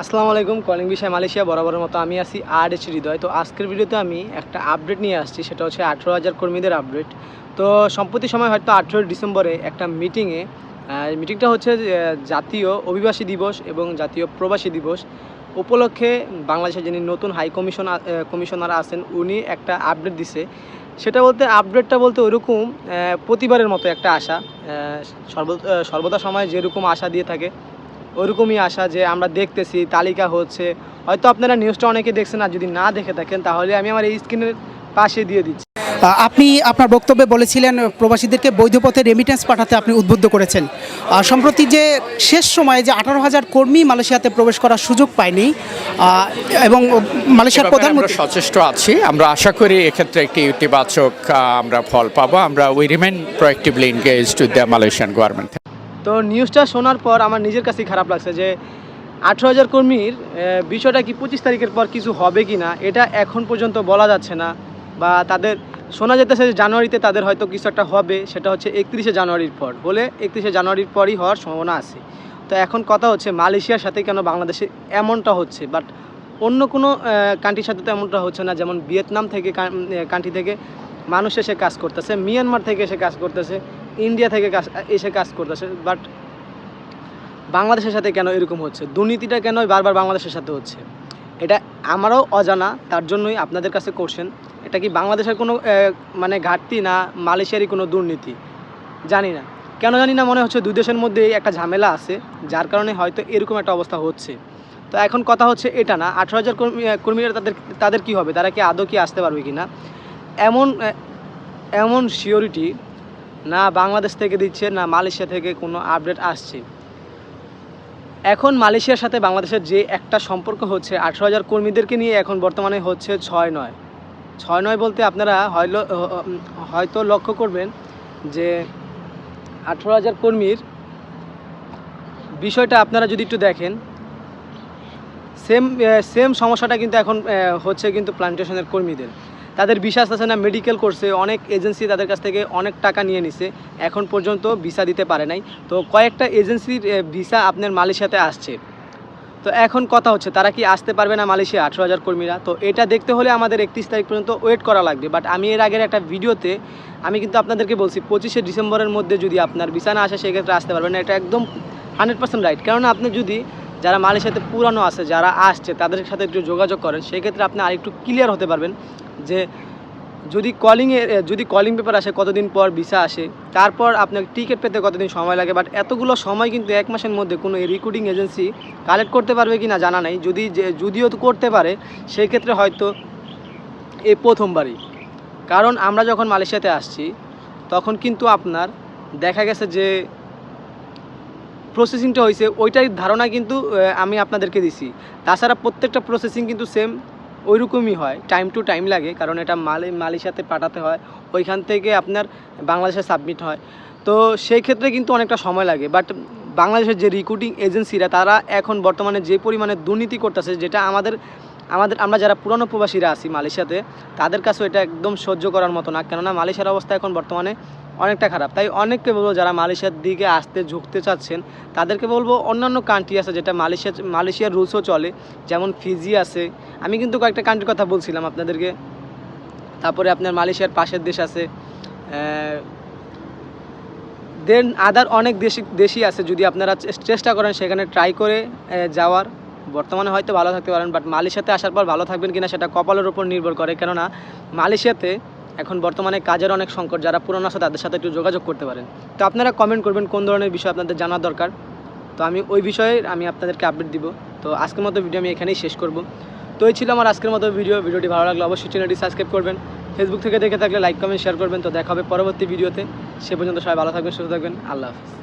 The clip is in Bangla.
আসসালামু আলাইকুম কলিং বিষয় মালয়েশিয়া বরাবরের মতো আমি আছি আর এইচ হৃদয়। তো আজকের ভিডিওতে আমি একটা আপডেট নিয়ে আসছি সেটা হচ্ছে আঠেরো হাজার কর্মীদের আপডেট তো সম্প্রতি সময় হয়তো আঠেরোই ডিসেম্বরে একটা মিটিংয়ে মিটিংটা হচ্ছে জাতীয় অভিবাসী দিবস এবং জাতীয় প্রবাসী দিবস। উপলক্ষে বাংলাদেশের যিনি নতুন হাই কমিশন কমিশনার আছেন উনি একটা আপডেট দিছে। সেটা বলতে আপডেটটা বলতে ওইরকম আহ, প্রতিবারের মতো একটা আশা। সর্ব সর্বদা সময় যেরকম আশা দিয়ে থাকে ওরকমই আশা যে আমরা দেখতেছি তালিকা হচ্ছে। হয়তো আপনারা নিউজটা অনেকে দেখছেন আর যদি না দেখে থাকেন তাহলে আমি আমার এই স্ক্রিনের পাশে দিয়ে দিচ্ছি। আপনি আপনার বক্তব্যে বলেছিলেন প্রবাসীদেরকে বৈধ পথে রেমিটেন্স পাঠাতে আপনি উদ্বুদ্ধ করেছেন। সম্প্রতি যে শেষ সময়ে যে আঠারো হাজার কর্মী মালয়েশিয়াতে প্রবেশ করার সুযোগ পায়নি এবং মালয়েশিয়ার প্রধানমন্ত্রী সচেষ্ট আছি। আমরা আশা করি এক্ষেত্রে একটি ইতিবাচক আমরা ফল পাবো। আমরা we remain proactively engage to the Malaysian government তো নিউজটা শোনার পর আমার নিজের কাছেই খারাপ লাগছে যে আঠেরো হাজার কর্মীর বিষয়টা কি পঁচিশ তারিখের পর কিছু হবে কি না, এটা এখন পর্যন্ত বলা যাচ্ছে না। বা তাদের, শোনা যেতেছে যে জানুয়ারিতে তাদের হয়তো কিছু একটা হবে, সেটা হচ্ছে একত্রিশে জানুয়ারির পর। বলে একত্রিশে জানুয়ারির পরই হওয়ার সম্ভাবনা আছে। তো এখন কথা হচ্ছে মালয়েশিয়ার সাথে কেন বাংলাদেশে এমনটা হচ্ছে? বাট অন্য কোনো কান্ট্রির সাথে তো এমনটা হচ্ছে না, যেমন ভিয়েতনাম থেকে কান্ট্রি থেকে মানুষ এসে কাজ করতেছে, মিয়ানমার থেকে এসে কাজ করতেছে। ইন্ডিয়া থেকে কাজ, এসে কাজ করতেছে বাট বাংলাদেশের সাথে কেন এরকম হচ্ছে? দুর্নীতিটা কেন বারবার বাংলাদেশের সাথে হচ্ছে? এটা আমারও অজানা, তার জন্যই আপনাদের কাছে কোশ্চেন এটা কি বাংলাদেশের কোনো মানে ঘাটতি না মালয়েশিয়ারই কোনো দুর্নীতি? জানি না। কেন জানি না, মনে হচ্ছে দুই দেশের মধ্যে একটা ঝামেলা আছে, যার কারণে হয়তো এরকম একটা অবস্থা হচ্ছে। তো এখন কথা হচ্ছে এটা না, আঠারো হাজার কর্মী কর্মীরা তাদের তাদের কী হবে? তারা কি আদৌ কি আসতে পারবে কি না এমন এমন সিওরিটি না বাংলাদেশ থেকে দিচ্ছে, না মালয়েশিয়া থেকে কোনো আপডেট আসছে। এখন মালয়েশিয়ার সাথে বাংলাদেশের যে একটা সম্পর্ক হচ্ছে, আঠেরো হাজার কর্মীদেরকে নিয়ে এখন বর্তমানে হচ্ছে ছয় নয়। ছয় নয় বলতে আপনারা হয়তো লক্ষ্য করবেন যে আঠেরো হাজার কর্মীর বিষয়টা আপনারা যদি একটু দেখেন সেম সেম সমস্যাটা কিন্তু এখন হচ্ছে কিন্তু প্লান্টেশনের কর্মীদের। তাদের ভিসা আসতেছে না মেডিকেল করছে অনেক এজেন্সি তাদের কাছ থেকে অনেক টাকা নিয়ে নিছে। এখন পর্যন্ত ভিসা দিতে পারে নাই। তো কয়েকটা এজেন্সির ভিসা আপনার মালয়েশিয়াতে আসছে। তো এখন কথা হচ্ছে, তারা কি আসতে পারবে না মালয়েশিয়া, আঠেরো হাজার কর্মীরা? তো এটা দেখতে হলে আমাদের একত্রিশ তারিখ পর্যন্ত ওয়েট করা লাগবে। বাট আমি এর আগের একটা ভিডিওতে আমি কিন্তু আপনাদেরকে বলছি, পঁচিশে ডিসেম্বরের মধ্যে যদি আপনার ভিসা না আসে, সেক্ষেত্রে আসতে পারবেন না। এটা একদম হান্ড্রেড পার্সেন্ট রাইট কেননা আপনি যদি, যারা মালয়েশিয়াতে পুরানো আছে, যারা আসছে, তাদের সাথে একটু যোগাযোগ করেন, সেক্ষেত্রে আপনি আরেকটু ক্লিয়ার হতে পারবেন। যে যদি কলিংয়ে যদি কলিং পেপার আসে, কতদিন পর ভিসা আসে, তারপর আপনার টিকিট পেতে কতদিন সময় লাগে বাট এতগুলো সময় কিন্তু এক মাসের মধ্যে কোনো রিক্রুটিং এজেন্সি কালেক্ট করতে পারবে কি না জানা নাই। যদি যে- যদিও করতে পারে সেই ক্ষেত্রে হয়তো এই প্রথমবারই। কারণ আমরা যখন মালয়েশিয়াতে আসছি, তখন কিন্তু আপনার দেখা গেছে যে প্রসেসিংটা হয়েছে ওইটার ধারণা কিন্তু আমি আপনাদেরকে দিছি। তাছাড়া প্রত্যেকটা প্রসেসিং কিন্তু সেম ওইরকমই হয় টাইম টু টাইম লাগে, কারণ এটা মালে মালয়েশিয়াতে পাঠাতে হয়, ওইখান থেকে আপনার বাংলাদেশে সাবমিট হয়। তো সেই ক্ষেত্রে কিন্তু অনেকটা সময় লাগে বাট বাংলাদেশের যে রিক্রুটিং এজেন্সিরা তারা এখন বর্তমানে যে পরিমাণে দুর্নীতি করতেছে, যেটা আমাদের আমাদের, আমরা যারা পুরনো প্রবাসীরা আছি মালয়েশিয়াতে তাদের কাছেও এটা একদম সহ্য করার মতো না, কেননা মালয়েশিয়ার অবস্থা এখন বর্তমানে অনেকটা খারাপ। তাই অনেককে বলব যারা মালয়েশিয়ার দিকে আসতে ঝুঁকতে চাচ্ছেন, তাদেরকে বলব অন্যান্য কান্ট্রি আছে যেটা মালয়েশিয়া, মালয়েশিয়ার রুলসও চলে, যেমন ফিজি আছে। আমি কিন্তু কয়েকটা কান্ট্রির কথা বলছিলাম আপনাদেরকে। তারপরে আপনার মালয়েশিয়ার পাশের দেশ আছে দেন আদার অনেক দেশি, দেশই আছে যদি আপনারা চেষ্টা করেন সেখানে ট্রাই করে যাওয়ার। বর্তমানে হয়তো ভালো থাকতে পারেন বাট মালয়েশিয়াতে আসার পর ভালো থাকবেন কিনা সেটা কপালের উপর নির্ভর করে। কেননা মালয়েশিয়াতে এখন বর্তমানে কাজের অনেক সংকট, যারা পুরনো আছে তাদের সাথে একটু যোগাযোগ করতে পারেন। তো আপনারা কমেন্ট করবেন কোন ধরনের বিষয় আপনাদের জানা দরকার। তো আমি ওই বিষয়ে আমি আপনাদেরকে আপডেট দিব। তো আজকের মতো ভিডিও আমি এখানেই শেষ করব। তো এই ছিল আমার আজকের মতো ভিডিও ভিডিওটি ভালো লাগলে অবশ্যই চ্যানেলটি সাবস্ক্রাইব করবেন। ফেসবুক থেকে দেখে থাকলে লাইক কমেন্ট শেয়ার করবেন। তো দেখা হবে পরবর্তী ভিডিওতে সে পর্যন্ত সবাই ভালো থাকবেন, সুস্থ থাকবেন। আল্লাহ হাফিজ।